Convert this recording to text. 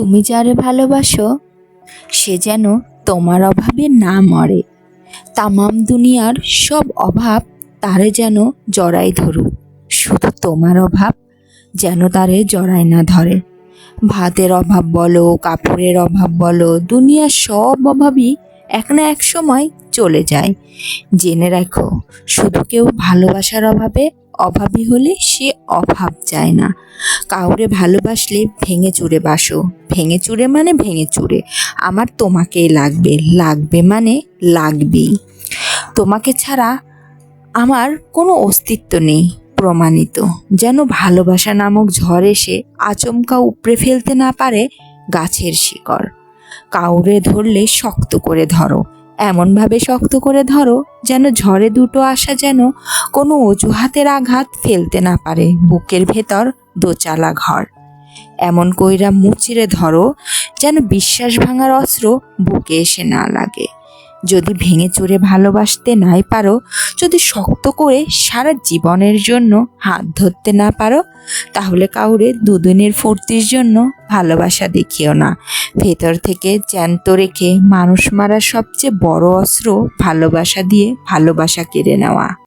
তুমি যারে ভালোবাসো, সে যেন তোমার অভাবে না মরে। তামাম দুনিয়ার সব অভাব তারে যেন জড়াই ধরুক। শুধু তোমার অভাব যেন তারে জড়াই না ধরে। ভাতের অভাব বলো, কাপড়ের অভাব বলো, দুনিয়ার সব অভাবই এক না এক সময় চলে যায়। জেনে রাখো, শুধু কেউ ভালোবাসার অভাবে অভাবী হলে সে অভাব চায় না। কাউরে ভালোবাসলে ভেঙে চুরে বাসো। ভেঙে চুরে মানে ভেঙে চুরে। আমার তোমাকেই লাগবে। লাগবে মানে লাগবেই। তোমাকে ছাড়া আমার কোনো অস্তিত্ব নেই, প্রমাণিত। যেন ভালোবাসা নামক ঝড় এসে আচমকা উপড়ে ফেলতে না পারে গাছের শিকড়। কাউরে ধরলে শক্ত করে ধরো। এমনভাবে শক্ত করে ধরো যেন ঝড়ে দুটো আসা যেন কোনো অজুহাতের আঘাত ফেলতে না পারে। বুকের ভেতর দোচালা ঘর। এমন কইরা মুচিরে ধরো যেন বিশ্বাস ভাঙার অস্ত্র বুকে এসে না লাগে। যদি ভেঙে চুরে ভালোবাসতে নাই পারো, যদি শক্ত করে সারা জীবনের জন্য হাত ধরতে না পারো, তাহলে কাউরে দুদিনের ফুর্তির জন্য ভালোবাসা দেখিও না। ভেতর থেকে জ্যান্ত রেখে মানুষ মারা সবচেয়ে বড় অস্ত্র ভালোবাসা দিয়ে ভালোবাসা কেড়ে নেওয়া।